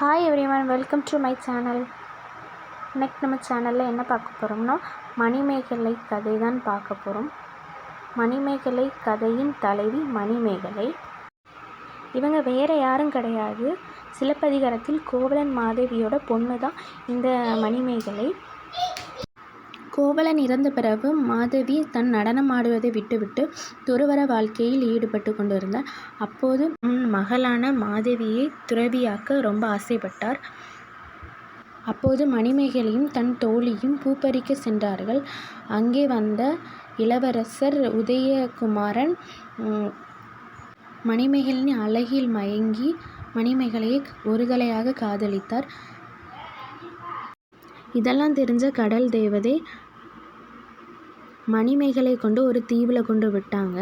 Hi everyone welcome to my channel இன்னைக்கு நம்ம சேனலில் என்ன பார்க்க போகிறோம்னா மணிமேகலை கதை தான் பார்க்க போகிறோம் மணிமேகலை கதையின் தலைவி மணிமேகலை. இவங்க வேறு யாரும் கிடையாது. சிலப்பதிகாரத்தில் கோவலன் மாதேவியோட பொண்ணு தான் இந்த மணிமேகலை. கோவலன் இறந்த பிறகு மாதவி தன் நடனம் ஆடுவதை விட்டுவிட்டு துறவற வாழ்க்கையில் ஈடுபட்டு கொண்டிருந்தார். அப்போது மகளான மாதவியை துறவியாக்க ரொம்ப ஆசைப்பட்டார். அப்போது மணிமேகலையும் தன் தோழியும் பூப்பறிக்க சென்றார்கள். அங்கே வந்த இளவரசர் உதயகுமாரன் மணிமேகலின் அழகில் மயங்கி மணிமேகலையை ஒருதலையாக காதலித்தார். இதெல்லாம் தெரிஞ்ச கடல் தேவதை மணிமேகலை கொண்டு ஒரு தீவில் கொண்டு விட்டாங்க.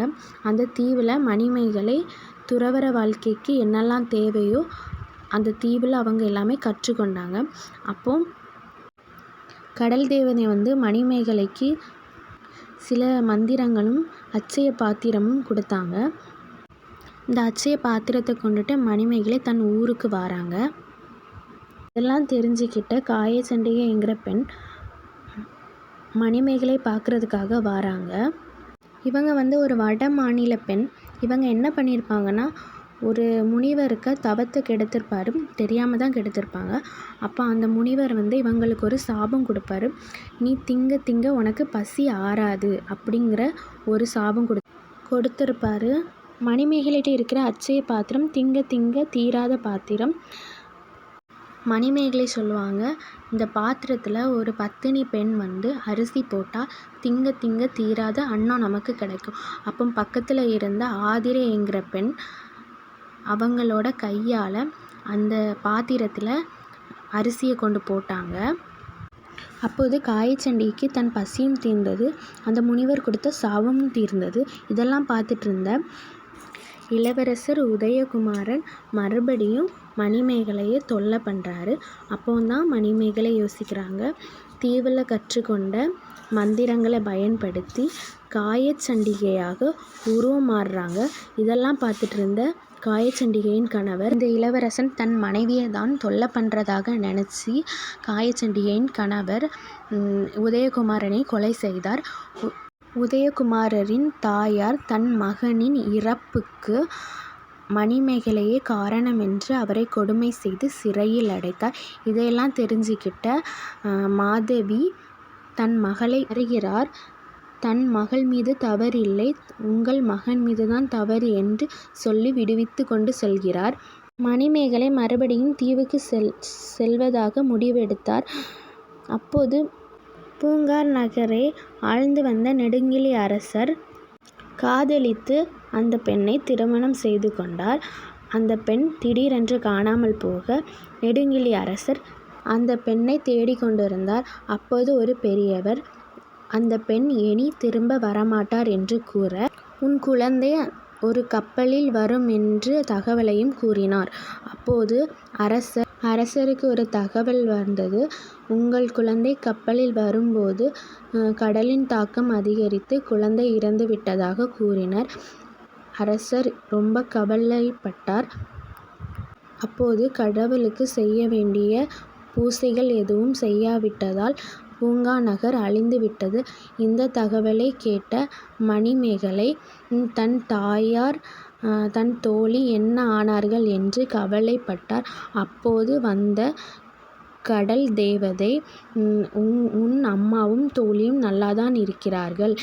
அந்த தீவில் மணிமேகலை துறவற வாழ்க்கைக்கு என்னெல்லாம் தேவையோ அந்த தீவில் அவங்க எல்லாமே கற்றுக்கொண்டாங்க. அப்போ கடல் தேவதை வந்து மணிமேகலைக்கு சில மந்திரங்களும் அச்சய பாத்திரமும் கொடுத்தாங்க. இந்த அச்சய பாத்திரத்தை கொண்டுட்டு மணிமேகலை தன் ஊருக்கு வராங்க. இதெல்லாம் தெரிஞ்சுக்கிட்ட காயச்சண்டிகைங்கிற பெண் மணிமேகலை பார்க்குறதுக்காக வராங்க. இவங்க வந்து ஒரு வட மாநில பெண். இவங்க என்ன பண்ணியிருப்பாங்கன்னா ஒரு முனிவருக்கு தவத்தை கெடுத்திருப்பாரு. தெரியாமல் தான் கெடுத்திருப்பாங்க. அப்போ அந்த முனிவர் வந்து இவங்களுக்கு ஒரு சாபம் கொடுப்பாரு. நீ திங்க திங்க உனக்கு பசி ஆறாது அப்படிங்கிற ஒரு சாபம் கொடு கொடுத்துருப்பாரு. மணிமேகலைகிட்ட இருக்கிற அச்சய பாத்திரம் திங்க திங்க தீராத பாத்திரம். மணிமேகலை சொல்லுவாங்க. இந்த பாத்திரத்தில் ஒரு பத்தினி பெண் வந்து அரிசி போட்டால் திங்க திங்க தீராத அன்னம் நமக்கு கிடைக்கும். அப்போ பக்கத்தில் இருந்த ஆதிரைங்கிற பெண் அவங்களோட கையால் அந்த பாத்திரத்தில் அரிசியை கொண்டு போட்டாங்க. அப்போது காயச்சண்டிக்கு தன் பசியும் தீர்ந்தது. அந்த முனிவர் கொடுத்த சாபமும் தீர்ந்தது. இதெல்லாம் பார்த்துட்டு இருந்த இளவரசர் உதயகுமாரன் மறுபடியும் மணிமேகலையை தொல்லை பண்ணுறாரு அப்போது மணிமேகலை யோசிக்கிறாங்க. தீவில் கற்றுக்கொண்ட மந்திரங்களை பயன்படுத்தி காயச்சண்டிகையாக உருவம் மாறுறாங்க. இதெல்லாம் பார்த்துட்டு இருந்த காயச்சண்டிகையின் கணவர் இந்த இளவரசன் தன் மனைவியை தான் தொல்லை பண்ணுறதாக நினச்சி காயச்சண்டிகையின் கணவர் உதயகுமாரனை கொலை செய்தார். உதயகுமாரரின் தாயார் தன் மகனின் இறப்புக்கு மணிமேகலையே காரணம் என்று அவரை கொடுமை செய்து சிறையில் அடைத்தார். இதையெல்லாம் தெரிஞ்சுக்கிட்ட மாதவி தன் மகளை அறிகிறார். தன் மகள் மீது தவறில்லை. உங்கள் மகன் மீது தான் தவறு என்று சொல்லி விடுவித்து கொண்டு செல்கிறார். மணிமேகலை மறுபடியும் தீவுக்கு செல் செல்வதாக முடிவெடுத்தார். அப்போது பூங்கார் நகரே ஆழ்ந்து வந்த நெடுங்கிலி அரசர் காதலித்து அந்த பெண்ணை திருமணம் செய்து கொண்டார். அந்த பெண் திடீரென்று காணாமல் போக நெடுங்கிலி அரசர் அந்த பெண்ணை தேடிக்கொண்டிருந்தார் அப்போது ஒரு பெரியவர் அந்த பெண் இனி திரும்ப வரமாட்டார் என்று கூற உன் குழந்தை ஒரு கப்பலில் வரும் என்று தகவலையும் கூறினார். அப்போது அரசர் அரசருக்கு ஒரு தகவல் வந்தது. உங்கள் குழந்தை கப்பலில் வரும்போது கடலின் தாக்கம் அதிகரித்து குழந்தை இறந்து விட்டதாக கூறினர். அரசர் ரொம்ப கவலைப்பட்டார். அப்போது கடவுளுக்கு செய்ய வேண்டிய பூசைகள் எதுவும் செய்யாவிட்டதால் பூங்கா நகர் அழிந்துவிட்டது இந்த தகவலை கேட்ட மணிமேகலை தன் தாயார் தன் தோழி என்ன ஆனார்கள் என்று கவலைப்பட்டார். அப்போது வந்த கடல் தேவதை உன் அம்மாவும் தோழியும் நல்லாதான் இருக்கிறார்கள்.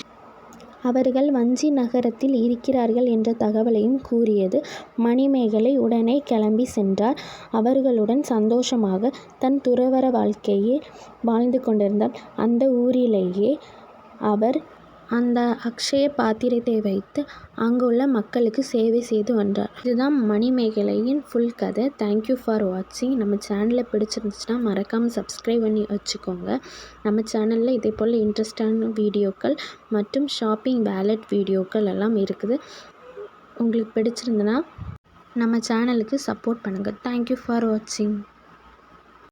அவர்கள் வஞ்சி நகரத்தில் இருக்கிறார்கள் என்ற தகவலையும் கூறியது. மணிமேகலை உடனே கிளம்பி சென்றார். அவர்களுடன் சந்தோஷமாக தன் துறவற வாழ்க்கையை வாழ்ந்து கொண்டிருந்தார். அந்த ஊரிலேயே அவர் அந்த அக்ஷய பாத்திரத்தை வைத்து அங்குள்ள மக்களுக்கு சேவை செய்து வந்தார். இதுதான் மணிமேகலையின் ஃபுல் கதை. தேங்க்யூ ஃபார் வாட்சிங் நம்ம சேனலை பிடிச்சிருந்துச்சுன்னா மறக்காமல் சப்ஸ்கிரைப் பண்ணி வச்சுக்கோங்க. நம்ம சேனலில் இதே போல் இன்ட்ரெஸ்டான வீடியோக்கள் மற்றும் ஷாப்பிங் வேலட் வீடியோக்கள் எல்லாம் இருக்குது. உங்களுக்கு பிடிச்சிருந்துன்னா நம்ம சேனலுக்கு சப்போர்ட் பண்ணுங்கள் தேங்க்யூ ஃபார் வாட்சிங்